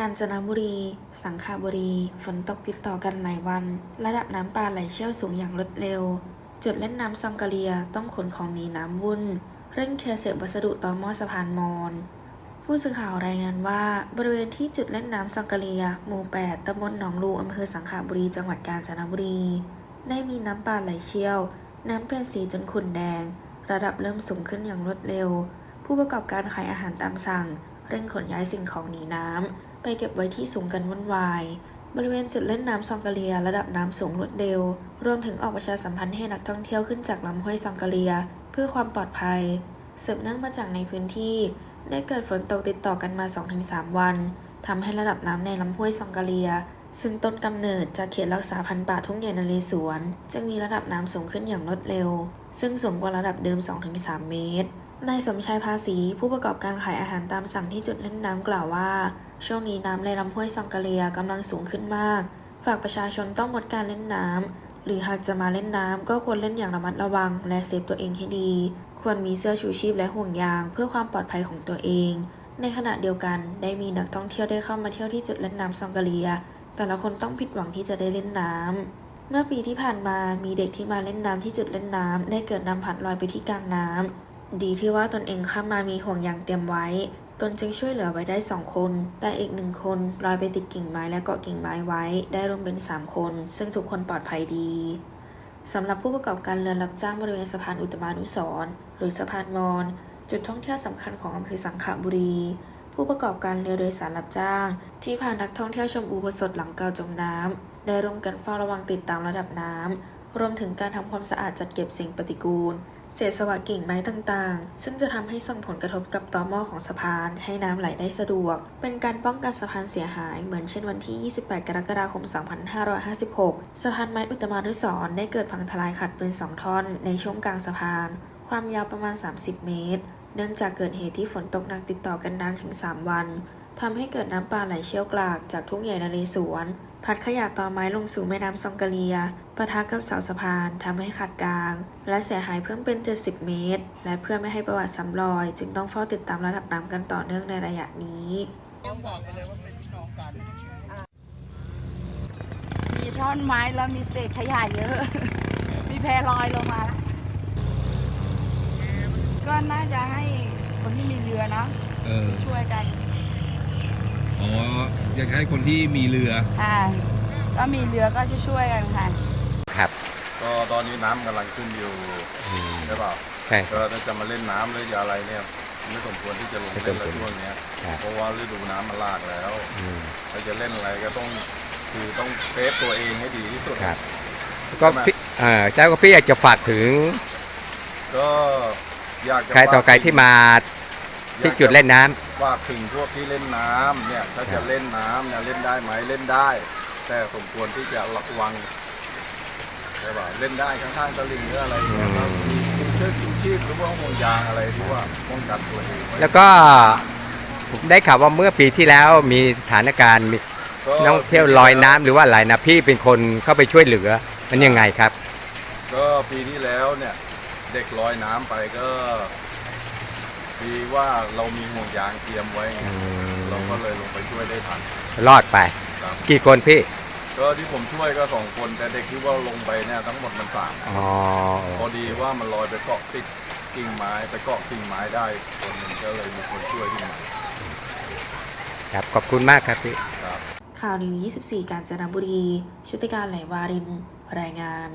กาญจนบุรี สังขบุรี ฝนตกติดต่อกันหลายวัน ระดับน้ำป่าไหลเชี่ยวสูงอย่างรวดเร็ว จุดเล่นน้ำซองกะเลียต้องขนของหนีน้ำวุ่น เร่งเคลียร์เศษวัสดุต่อหม้อสะพานมอญผู้สื่อข่าวรายงานว่า บริเวณที่จุดเล่นน้ำซองกะเลีย หมู่ 8ตำบลหนองลูอำเภอสังขบุรี จังหวัดกาญจนบุรี ได้มีน้ำป่าไหลเชี่ยว น้ำเปลี่ยนสีจนขุ่นแดง ระดับเริ่มสูงขึ้นอย่างรวดเร็ว ผู้ประกอบการขายอาหารตามสั่ง เร่งขนย้ายสิ่งของหนีน้ำ ไปเก็บไว้ที่สูงกันวุ่นวาย บริเวณจุดเล่นน้ำซองกะเลีย ระดับน้ำสูงรวดเร็ว รวมถึงออกประชาสัมพันธ์ให้นักท่องเที่ยวขึ้นจากลำห้วยซองกะเลีย เพื่อความปลอดภัยสืบเนื่องมาจากในพื้นที่ ได้เกิดฝนตกติดต่อกันมา 2-3 วันทำให้ระดับน้ำในลำห้วยซองกะเลีย ซึ่งต้นกำเนิดจากเขตรักษาพันธุ์ป่าทุ่งใหญ่นเรศวร จึงมีระดับน้ำสูงขึ้นอย่างรวดเร็ว ซึ่งสูงกว่าระดับเดิม 2-3 เมตรนายสมชายภาษีผู้ประกอบการขายอาหารตามสั่งที่จุดเล่นน้ำกล่าวว่า ช่วงนี้น้ำในลำห้วยซองกะเลียกำลังสูงขึ้นมาก ฝากประชาชนต้องงดการเล่นน้ำ หรือหากจะมาเล่นน้ำก็ควรเล่นอย่างระมัดระวัง และเซฟตัวเองให้ดี ควรมีเสื้อชูชีพและห่วงยาง เพื่อความปลอดภัยของตัวเอง ในขณะเดียวกันได้มีนักท่องเที่ยวได้เข้ามาเที่ยวที่จุดเล่นน้ำซองกะเลีย แต่ละคนต้องผิดหวังที่จะได้เล่นน้ำ เมื่อปีที่ผ่านมามีเด็กที่มาเล่นน้ำที่จุดเล่นน้ำได้เกิดน้ำพัดลอยไปที่กลางน้ำดีที่ว่าตนเองข้ามมามีห่วงยางเตรียมไว้ ตนจึงช่วยเหลือไว้ได้สองคน แต่อีกหนึ่งคนลอยไปติดกิ่งไม้และเกาะกิ่งไม้ไว้ ได้รวมเป็นสามคน ซึ่งทุกคนปลอดภัยดีสำหรับผู้ประกอบการเรือรับจ้างบริเวณสะพานอุตมานุสรณ์หรือสะพานมอญจุดท่องเที่ยวสำคัญของอำเภอสังขบุรี ผู้ประกอบการเรือโดยสารรับจ้าง ที่พานักท่องเที่ยวชมอุโบสถหลังเก่าจมน้ำได้ร่วมกันเฝ้าระวังติดตามระดับน้ำรวมถึงการทำความสะอาดจัดเก็บสิ่งปฏิกูล เศษสวะกิ่งไม้ต่างๆ ซึ่งจะทำให้ส่งผลกระทบกับต่อหม้อของสะพาน ให้น้ำไหลได้สะดวก เป็นการป้องกันสะพานเสียหาย เหมือนเช่นวันที่ 28 กรกฎาคม 2556 สะพานไม้อุตมานุสรณ์ได้เกิดพังทลายขัดเป็น 2 ท่อน ในช่วงกลางสะพาน ความยาวประมาณ 30 เมตร เนื่องจากเกิดเหตุที่ฝนตกหนักติดต่อกันนานถึง 3 วัน ทำให้เกิดน้ำป่าไหลเชี่ยวกรากจากทุ่งใหญ่นเรศวร พัดขยะต่อไม้ลงสู่แม่น้ำซองกะเลียปะทะกับเสาสะพานทำให้ขาดกลาง และเสียหายเพิ่มเป็น 70 เมตร และเพื่อไม่ให้ประวัติซ้ำรอย จึงต้องเฝ้าติดตามระดับน้ำกันต่อเนื่องในระยะนี้ต้องบอกไปเลยว่าเป็นพี่น้องกันมีท่อนไม้แล้วมีเศษขยะเยอะ มีแพรลอยลงมาก็น่าจะให้คนที่มีเรือเนาะเออช่วยกันอ๋อ อยากให้คนที่มีเรืออ่าก็มีเรือก็จะช่วยๆกันค่ะ ครับ ก็ตอนนี้น้ำกำลังขึ้นอยู่ใช่เปล่าใช่ ก็ถ้าจะมาเล่นน้ำหรือจะอะไรเนี่ยไม่สมควรที่จะลงไม่เล่นสมควรแล้วช่วงเนี้ยครับเพราะว่าฤดูน้ำมันหลากแล้วอืมถ้าจะเล่นอะไรก็ต้องคือต้องเซฟตัวเองให้ดีที่สุด ครับก็พี่เอ่อเจ้าก็พี่อยากจะฝากถึงก็อยากจะใครต่อใครที่มาที่จุดเล่นน้ำ ฝากถึงพวกที่เล่นน้ำเนี่ยถ้าครัจะบเล่นน้ำเนี่ยเล่นได้ไหมเล่นได้ แต่สมควรที่จะระวังใช่ป่ะเล่นได้ข้างๆตลิ่งหรืออะไรเนี่ยก็มีเชือกชูชีพหรือว่าห่วงยางอะไรที่ว่าป้องกันตัวเองไว้แล้วก็ผมได้ข่าวว่าเมื่อปีที่แล้วมีสถานการณ์มีก็นักท่องเที่ยวลอยน้ำหรือว่าอะไรนะพี่เป็นคนเข้าไปช่วยเหลือมันยังไงครับ ก็ปีที่แล้วเนี่ย เด็กลอยน้ำไปก็ ดีว่าเรามีห่วงยางเตรียมไว้ไงอืมเราก็เลยลงไปช่วยได้ทัน รอดไป ครับ กี่คนพี่ ก็ที่ผมช่วยก็สองคนแต่เด็กที่ว่าลงไปเนี่ยทั้งหมดมันสามอ๋อ พอดีว่ามันลอยไปเกาะติดกิ่งไม้ไปเกาะกิ่งไม้ได้คนหนึ่งก็เลยมีคนช่วยขึ้นมาครับ ขอบคุณมากครับพี่ ครับ ข่าวนิว 24 กาญจนบุรี ชุติการไหลวาริน รายงาน